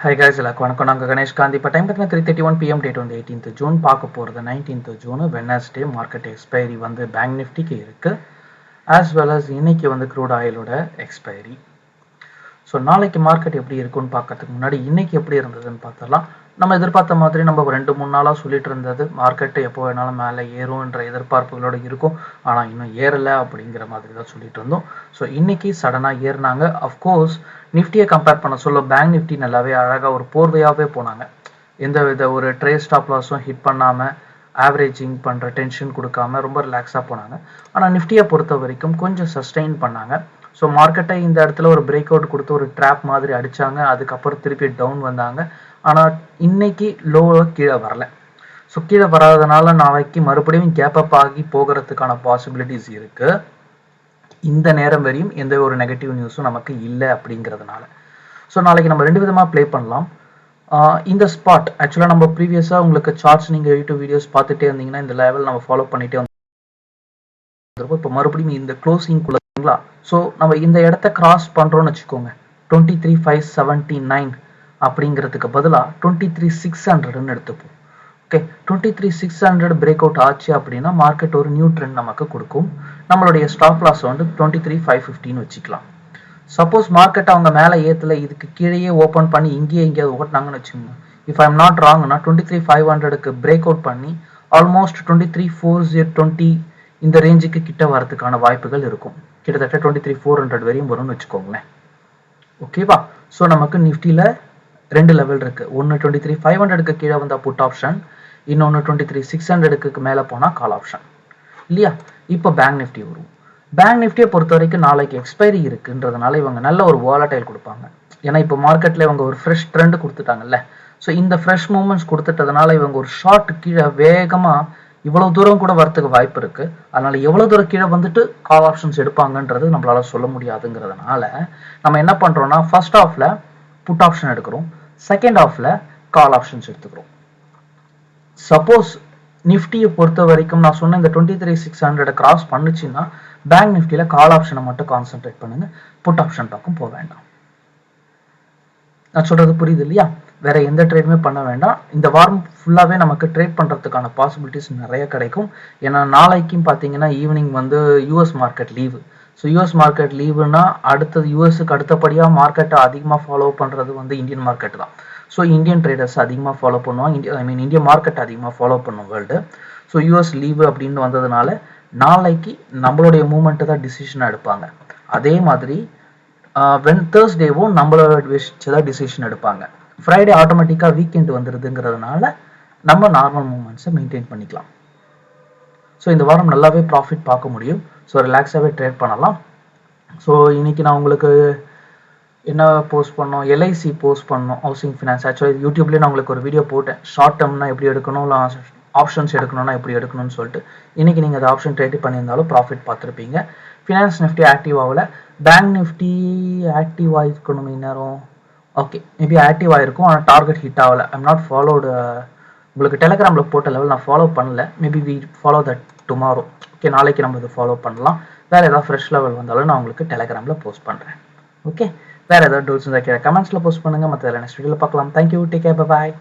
Hi guys எல்லாருக்கும் வணக்கம். நாங்கள் கணேஷ் காந்தி. இப்போ டைம் பார்த்தீங்கன்னா three thirty one PM date வந்து எயிட்டீன்த் ஜூன் பார்க்க போகிறது nineteenth June Wednesday market expiry வந்து பேங்க் நிஃப்டிக்கு இருக்குது ஆஸ் வெல் அஸ் இன்னைக்கு வந்து க்ரூட் ஆயிலோட எக்ஸ்பைரி ஸோ நாளைக்கு மார்க்கெட் எப்படி இருக்குன்னு பார்க்கறதுக்கு முன்னாடி இன்னைக்கு எப்படி இருந்ததுன்னு பார்த்தலாம் நம்ம எதிர்பார்த்த மாதிரி நம்ம ஒரு ரெண்டு மூணு நாளாக சொல்லிட்டு இருந்தது. மார்க்கெட்டு எப்போ வேணாலும் மேலே ஏறும்ன்ற எதிர்பார்ப்புகளோட இருக்கும். ஆனால் இன்னும் ஏறலை அப்படிங்கிற மாதிரி தான் சொல்லிட்டு இருந்தோம். ஸோ இன்னைக்கு சடனாக ஏறினாங்க. அஃப்கோர்ஸ் நிஃப்டியை கம்பேர் பண்ண சொல்ல பேங்க் நிஃப்டி நல்லாவே அழகாக ஒரு போர்வையாகவே போனாங்க. எந்த வித ஒரு ட்ரே ஸ்டாப் லாஸும் ஹிட் பண்ணாமல் ஆவரேஜிங் பண்ணுற டென்ஷன் கொடுக்காம ரொம்ப ரிலாக்ஸாக போனாங்க. ஆனால் நிஃப்டியை பொறுத்த வரைக்கும் கொஞ்சம் சஸ்டெயின் பண்ணாங்க. ஸோ மார்க்கெட்டை இந்த இடத்துல ஒரு பிரேக் அவுட் கொடுத்து ஒரு ட்ராப் மாதிரி அடிச்சாங்க. அதுக்கப்புறம் திருப்பி டவுன் வந்தாங்க. ஆனால் இன்னைக்கு லோவாக கீழே வரல. ஸோ கீழே வராதனால நாளைக்கு மறுபடியும் கேப் அப் ஆகி போகிறதுக்கான பாசிபிலிட்டிஸ் இருக்கு. இந்த நேரம் வரையும் எந்த ஒரு நெகட்டிவ் நியூஸும் நமக்கு இல்லை அப்படிங்கிறதுனால. ஸோ நாளைக்கு நம்ம ரெண்டு விதமாக ப்ளே பண்ணலாம். இந்த ஸ்பாட் ஆக்சுவலாக நம்ம ப்ரீவியஸாக உங்களுக்கு சார்ட்ஸ் நீங்கள் யூடியூப் வீடியோஸ் பார்த்துட்டே இருந்தீங்கன்னா இந்த லெவல் நம்ம ஃபாலோ பண்ணிகிட்டே வந்திருப்போம். இப்போ மறுபடியும் இந்த க்ளோசிங் குள்ளங்களா ஸோ நம்ம இந்த இடத்த கிராஸ் பண்ணுறோம்னு வச்சுக்கோங்க. Twenty three five seventy nine அப்படிங்கிறதுக்கு பதிலாக டுவெண்ட்டி த்ரீ சிக்ஸ் ஹண்ட்ரட்னு எடுத்துப்போம். Okay twenty three six hundred break out ஆச்சு அப்படின்னா மார்க்கெட் ஒரு நியூ ட்ரெண்ட் நமக்கு கொடுக்கும். நம்மளுடைய ஸ்டாப் லாஸ் வந்து டுவெண்ட்டி த்ரீ ஃபைவ் ஃபிஃப்டின்னு வச்சுக்கலாம். சப்போஸ் மார்க்கெட் அவங்க மேலே ஏற்றல இதுக்கு கீழேயே ஓப்பன் பண்ணி இங்கேயே எங்கேயாவது ஓட்டினாங்கன்னு வச்சுக்கோங்க. இஃப் ஐம் நாட் ராங்னா டுவெண்ட்டி த்ரீ ஃபைவ் ஹண்ட்ரடுக்கு பிரேக் அவுட் பண்ணி almost twenty three four zero twenty இந்த ரேஞ்சுக்கு கிட்ட வரதுக்கான வாய்ப்புகள் இருக்கும். கிட்டத்தட்ட டுவெண்ட்டி த்ரீ ஃபோர் ஹண்ட்ரட் வரையும் வரும்னு வச்சுக்கோங்களேன். ஓகேவா ஸோ நமக்கு நிஃப்டியில் ரெண்டு லெவல் இருக்கு. ஒன்று டுவெண்ட்டி த்ரீ ஃபைவ் ஹண்ட்ரடுக்கு கீழே வந்தால் புட் ஆப்ஷன் இன்னொன்று டுவெண்ட்டி த்ரீ சிக்ஸ் ஹண்ட்ரடுக்கு மேலே போனால் கால் ஆப்ஷன் இல்லையா? இப்போ பேங்க் நிஃப்டி வரும். பேங்க் நிஃப்டியை பொறுத்த வரைக்கும் நாளைக்கு எக்ஸ்பைரி இருக்குன்றதுனால இவங்க நல்ல ஒரு வாலட்டைல் கொடுப்பாங்க. ஏன்னா இப்போ மார்க்கெட்டில் இவங்க ஒரு ஃப்ரெஷ் ட்ரெண்ட் கொடுத்துட்டாங்கல்ல. ஸோ இந்த ஃப்ரெஷ் மூமெண்ட்ஸ் கொடுத்துட்டதுனால இவங்க ஒரு ஷார்ட் கீழே வேகமாக இவ்வளோ தூரம் கூட வரத்துக்கு வாய்ப்பு இருக்கு. அதனால எவ்வளோ தூரம் கீழே வந்துட்டு கால் ஆப்ஷன்ஸ் எடுப்பாங்கன்றது நம்மளால சொல்ல முடியாதுங்கிறதுனால நம்ம என்ன பண்ணுறோம்னா ஃபர்ஸ்ட் ஆஃபில் புட் ஆப்ஷன் எடுக்கிறோம். செகண்ட் ஆஃப்ல கால் ஆப்ஷன்ஸ் எடுத்துக்கிறோம். சப்போஸ் நிஃப்டியை பொறுத்த வரைக்கும் நான் சொன்ன இந்த twenty three six hundred cross பண்ணுச்சுன்னா பேங்க் நிஃப்டியில் கால் ஆப்ஷனை மட்டும் கான்சென்ட்ரேட் பண்ணுங்க. புட் ஆப்ஷன் பக்கம் போக வேண்டாம். நான் சொல்றது புரியுது இல்லையா? வேற எந்த ட்ரேடுமே பண்ண வேண்டாம். இந்த வாரம் ஃபுல்லாகவே நமக்கு ட்ரேட் பண்ணுறதுக்கான பாசிபிலிட்டிஸ் நிறைய கிடைக்கும். ஏன்னா நாளைக்கும் பார்த்தீங்கன்னா ஈவினிங் வந்து US market leave so US market லீவுனா அடுத்தது யூஎஸ்க்கு அடுத்தபடியாக மார்க்கெட்டை அதிகமாக ஃபாலோ பண்ணுறது வந்து இந்தியன் மார்க்கெட் தான். ஸோ இந்தியன் ட்ரேடர்ஸ் அதிகமாக ஃபாலோ பண்ணுவாங்க. இந்தியா ஐ மீன் இந்திய மார்க்கெட் அதிகமாக ஃபாலோ பண்ணும் வேர்ல்டு ஸோ யூஎஸ் லீவு அப்படின்னு வந்ததுனால நாளைக்கு நம்மளுடைய மூமெண்ட்டு தான் டிசிஷனாக எடுப்பாங்க. அதே மாதிரி வென் தேர்ஸ்டேவும் நம்மளோட வச்சு தான் டிசிஷன் எடுப்பாங்க. ஃப்ரைடே ஆட்டோமேட்டிக்காக வீக்கெண்ட் வந்துடுதுங்கிறதுனால நம்ம நார்மல் மூமெண்ட்ஸை மெயின்டைன் பண்ணிக்கலாம். ஸோ இந்த வாரம் நல்லாவே ப்ராஃபிட் பார்க்க முடியும். ஸோ ரிலாக்ஸாகவே ட்ரேட் பண்ணலாம். ஸோ இன்றைக்கி நான் உங்களுக்கு என்ன போஸ்ட் பண்ணோம்? எல்ஐசி போஸ்ட் பண்ணோம் ஹவுசிங் ஃபினான்ஸ் ஆக்சுவலி யூடியூப்லேயே நான் உங்களுக்கு ஒரு வீடியோ போட்டேன். ஷார்ட் டேர்ம்னா எப்படி எடுக்கணும்? ஆப்ஷன்ஸ் எடுக்கணும்னா எப்படி எடுக்கணும்னு சொல்லிட்டு. இன்னைக்கு நீங்கள் அந்த ஆப்ஷன் ட்ரேட் பண்ணியிருந்தாலும் ப்ராஃபிட் பார்த்துருப்பீங்க. ஃபினான்ஸ் நிஃப்டி ஆக்டிவ் ஆகல. பேங்க் நிஃப்டி ஆக்டிவ் ஆகிருக்கணும் நேரம் ஓகே மேபி ஆக்டிவ் ஆகிருக்கும் ஆனால் டார்கெட் ஹிட் ஆகலை. ஐம் நாட் ஃபாலோடு உங்களுக்கு டெலகிராமில் போட்ட லெவல் நான் ஃபாலோ பண்ணல. Maybe we follow that tomorrow okay நாளைக்கு நம்ம இதை ஃபாலோ பண்ணலாம். வேறு ஏதாவது ஃப்ரெஷ் லெவல் வந்தாலும் நான் உங்களுக்கு டெலகிராமில் போஸ்ட் பண்ணுறேன் ஓகே வேறு ஏதாவது டூல்ஸ் இருந்தால் கீழே கமெண்ட்ஸில் போஸ்ட் பண்ணுங்கள் மற்ற நெக்ஸ்ட் வீடியோவில் பார்க்கலாம். Thank you take care bye